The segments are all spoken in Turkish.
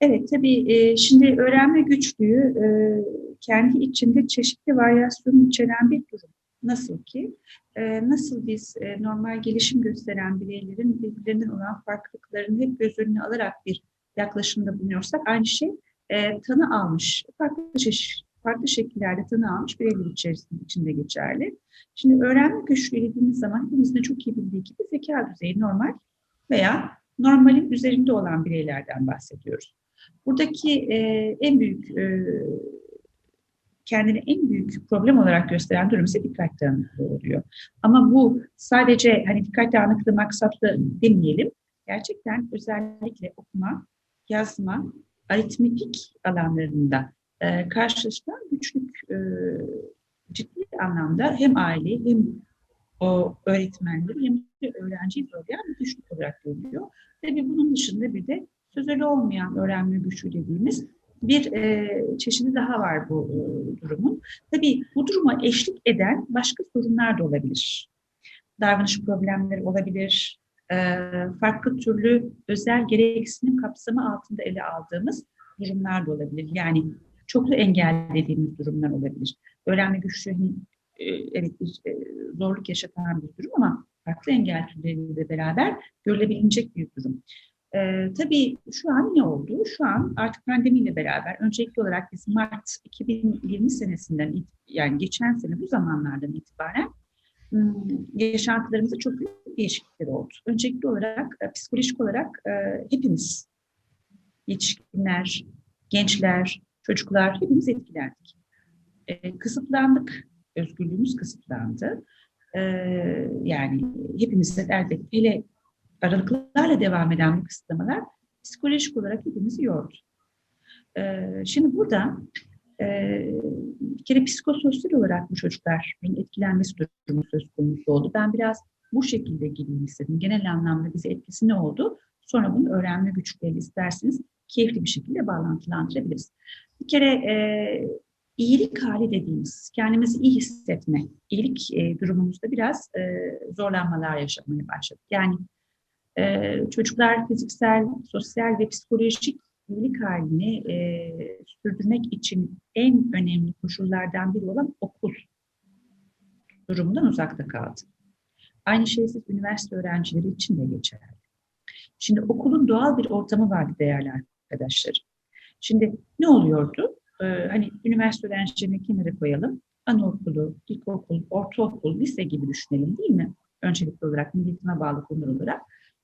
Evet, tabii şimdi öğrenme güçlüğü kendi içinde çeşitli varyasyon içeren bir durum. Nasıl ki, nasıl biz normal gelişim gösteren bireylerin birbirlerinden olan farklılıklarını hep göz önüne alarak bir yaklaşımda bulunuyorsak, aynı şey tanı almış, farklı çeşit, farklı şekillerde tanı almış bireyler içerisinde içinde geçerli. Şimdi öğrenme güçlüğü dediğimiz zaman hepimizin çok iyi bildiği gibi zeka düzeyi normal veya normalin üzerinde olan bireylerden bahsediyoruz. Buradaki e, en büyük e, kendini en büyük problem olarak gösteren durum ise dikkat dağınıklığı oluyor. Ama bu sadece hani dikkat dağınıklığı maksatlı demeyelim. Gerçekten özellikle okuma, yazma, aritmetik alanlarında e, karşılaşılan güçlük e, ciddi anlamda hem aile hem o öğretmenleri hem de öğrenciyi zorlayan bir güçlük olarak görülüyor. Tabii bunun dışında bir de sözeli olmayan öğrenme güçlüğü dediğimiz bir e, çeşidi daha var bu e, durumun. Tabii bu duruma eşlik eden başka sorunlar da olabilir. Davranış problemleri olabilir, e, farklı türlü özel gereksinim kapsamı altında ele aldığımız durumlar da olabilir. Yani çoklu engel dediğimiz durumlar olabilir. Öğrenme güçlüğü e, evet bir e, zorluk yaşatan bir durum ama farklı engel türleriyle beraber görülebilecek bir durum. Ee, tabii şu an ne oldu? Şu an artık pandemiyle beraber öncelikli olarak biz Mart 2020 senesinden yani geçen sene bu zamanlardan itibaren yaşantılarımızda çok büyük değişiklikler oldu. Öncelikli olarak e, psikolojik olarak e, hepimiz yetişkinler, gençler, çocuklar hepimiz etkilendik. E, kısıtlandık, özgürlüğümüz kısıtlandı. E, yani hepimizin elbette hele aralıklarla devam eden bu kısıtlamalar psikolojik olarak hepimizi yordu. Ee, şimdi burada e, bir kere psikososyal olarak bu çocukların etkilenmesi durumu söz konusu oldu. Ben biraz bu şekilde gireyim istedim. Genel anlamda bize etkisi ne oldu? Sonra bunu öğrenme güçleri isterseniz keyifli bir şekilde bağlantılandırabiliriz. Bir kere e, iyilik hali dediğimiz, kendimizi iyi hissetme, iyilik e, durumumuzda biraz e, zorlanmalar yaşamaya başladık. Yani e, çocuklar fiziksel, sosyal ve psikolojik iyilik halini e, sürdürmek için en önemli koşullardan biri olan okul durumundan uzakta kaldı. Aynı şey siz üniversite öğrencileri için de geçerli. Şimdi okulun doğal bir ortamı vardı değerli arkadaşlar. Şimdi ne oluyordu? Ee, hani üniversite öğrencilerini kenara koyalım. Anaokulu, ilkokul, ortaokul, lise gibi düşünelim değil mi? Öncelikli olarak milletine bağlı konular olarak.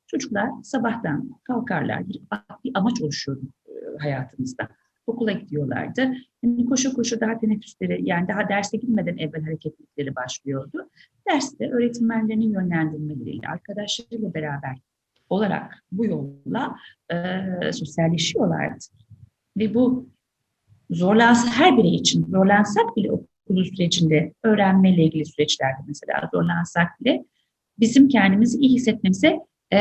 Çocuklar sabahtan kalkarlar, bir, bir amaç oluşuyordu e, hayatımızda. Okula gidiyorlardı. Yani koşu koşu daha teneffüsleri, yani daha derse gitmeden evvel hareketlilikleri başlıyordu. Derste öğretmenlerinin yönlendirmeleriyle, arkadaşlarıyla beraber olarak bu yolla e, sosyalleşiyorlardı. Ve bu zorlansa her birey için zorlansak bile okul sürecinde öğrenmeyle ilgili süreçlerde mesela zorlansak bile bizim kendimizi iyi hissetmemize e,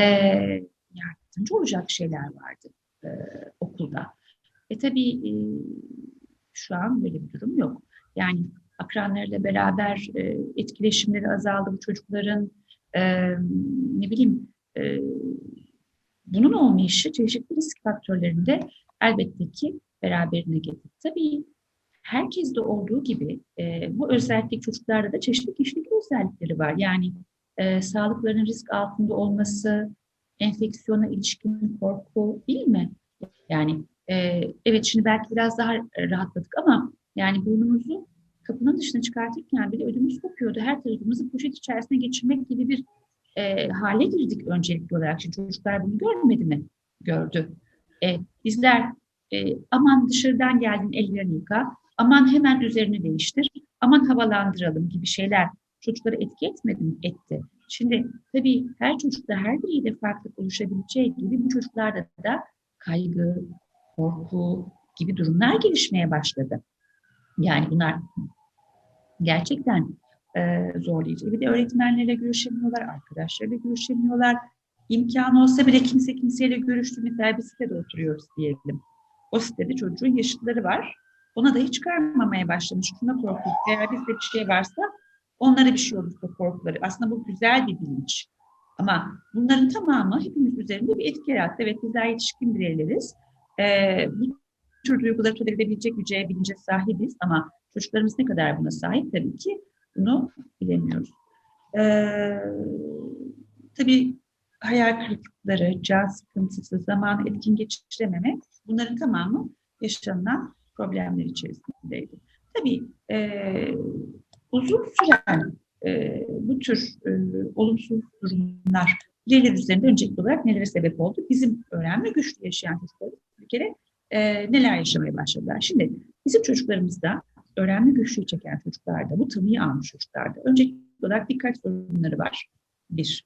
yardımcı olacak şeyler vardı e, okulda. E tabii e, şu an böyle bir durum yok. Yani akranlarıyla beraber e, etkileşimleri azaldı bu çocukların e, ne bileyim e, bunun olmayışı çeşitli risk faktörlerinde elbette ki beraberine getirdi. Tabii herkeste olduğu gibi e, bu özellik çocuklarda da çeşitli kişilik özellikleri var. Yani e, sağlıklarının risk altında olması, enfeksiyona ilişkin korku değil mi? Yani e, evet şimdi belki biraz daha rahatladık ama yani burnumuzu kapının dışına çıkartırken bile ödümüz kopuyordu. Her tarafımızı poşet içerisine geçirmek gibi bir e, hale girdik öncelikli olarak. Şimdi çocuklar bunu görmedi mi? Gördü. E, bizler e, aman dışarıdan geldin ellerini yıka, aman hemen üzerini değiştir, aman havalandıralım gibi şeyler çocuklara etki etmedi mi? Etti. Şimdi tabii her çocukta her bireyde farklılık oluşabileceği gibi bu çocuklarda da kaygı, korku gibi durumlar gelişmeye başladı. Yani bunlar gerçekten e, zorlayıcı. Bir de öğretmenlerle görüşemiyorlar, arkadaşlarıyla görüşemiyorlar. İmkan olsa bile kimse kimseyle görüştüğünü mesela bir sitede oturuyoruz diyelim. O sitede çocuğun yaşıtları var. Ona da hiç çıkarmamaya başlamış. Şuna korkuyor. Eğer bizde bir şey varsa Onlara bir şey olursa korkuları. Aslında bu güzel bir bilinç. Ama bunların tamamı hepimiz üzerinde bir etki yarattı. Evet bizler yetişkin bireyleriz. e, bu tür duyguları tolere edebilecek güce, bilince sahibiz ama çocuklarımız ne kadar buna sahip tabii ki bunu bilemiyoruz. Ee, tabii hayal kırıklıkları, can sıkıntısı, zaman etkin geçirememe bunların tamamı yaşanılan problemler içerisindeydi. Tabii e, uzun süren e, bu tür e, olumsuz durumlar bireyler üzerinde öncelikli olarak nelere sebep oldu? Bizim öğrenme güçlü yaşayan çocuklarımız bir kere e, neler yaşamaya başladılar? Şimdi bizim çocuklarımızda öğrenme güçlüğü çeken çocuklarda, bu tanıyı almış çocuklarda öncelikli olarak dikkat sorunları var. Bir,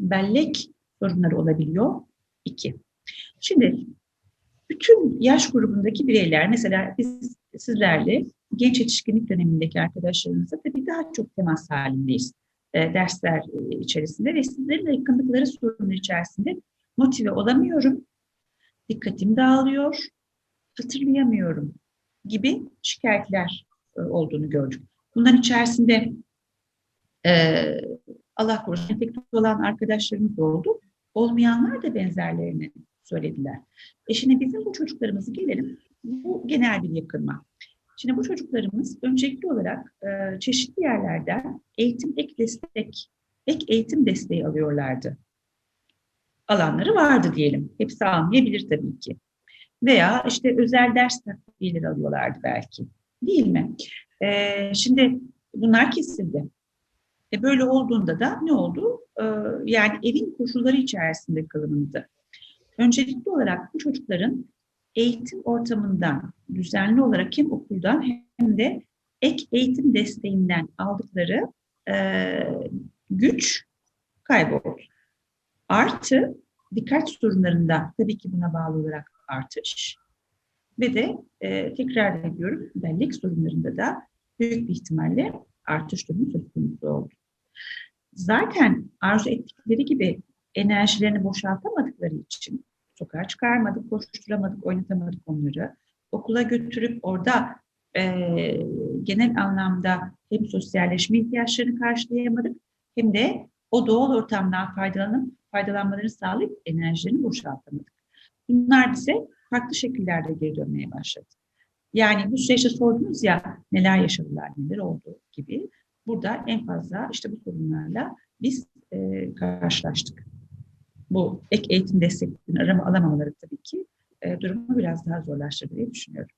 bellek sorunları olabiliyor. İki, şimdi bütün yaş grubundaki bireyler, mesela biz sizlerle genç yetişkinlik dönemindeki arkadaşlarımızla tabii daha çok temas halindeyiz e, dersler içerisinde ve sizlerin yakınlıkları sorunları içerisinde motive olamıyorum, dikkatim dağılıyor, hatırlayamıyorum gibi şikayetler e, olduğunu gördük. Bunların içerisinde e, Allah korusun enfekte olan arkadaşlarımız oldu. Olmayanlar da benzerlerini söylediler. E şimdi bizim bu çocuklarımızı gelelim. Bu genel bir yakınma. Şimdi bu çocuklarımız öncelikli olarak e, çeşitli yerlerden eğitim ek destek, ek eğitim desteği alıyorlardı. Alanları vardı diyelim. Hepsi almayabilir tabii ki. Veya işte özel ders takviyeleri alıyorlardı belki. Değil mi? E, şimdi bunlar kesildi. E böyle olduğunda da ne oldu? E, yani evin koşulları içerisinde kalınıldı. Öncelikli olarak bu çocukların eğitim ortamından düzenli olarak hem okuldan hem de ek eğitim desteğinden aldıkları e, güç kayboldu. Artı dikkat sorunlarında tabii ki buna bağlı olarak artış ve de e, tekrar ediyorum bellek sorunlarında da büyük bir ihtimalle artış durumu söz konusu oldu. Zaten arzu ettikleri gibi enerjilerini boşaltamadıkları için sokağa çıkarmadık, koşturamadık, oynatamadık onları. Okula götürüp orada e, genel anlamda hem sosyalleşme ihtiyaçlarını karşılayamadık hem de o doğal ortamdan faydalanıp faydalanmalarını sağlayıp enerjilerini boşaltamadık. Bunlar ise farklı şekillerde geri dönmeye başladı. Yani bu süreçte sordunuz ya neler yaşadılar, neler oldu gibi. Burada en fazla işte bu sorunlarla biz e, karşılaştık bu ek eğitim desteklerini arama alamamaları tabii ki e, durumu biraz daha zorlaştırdı diye düşünüyorum.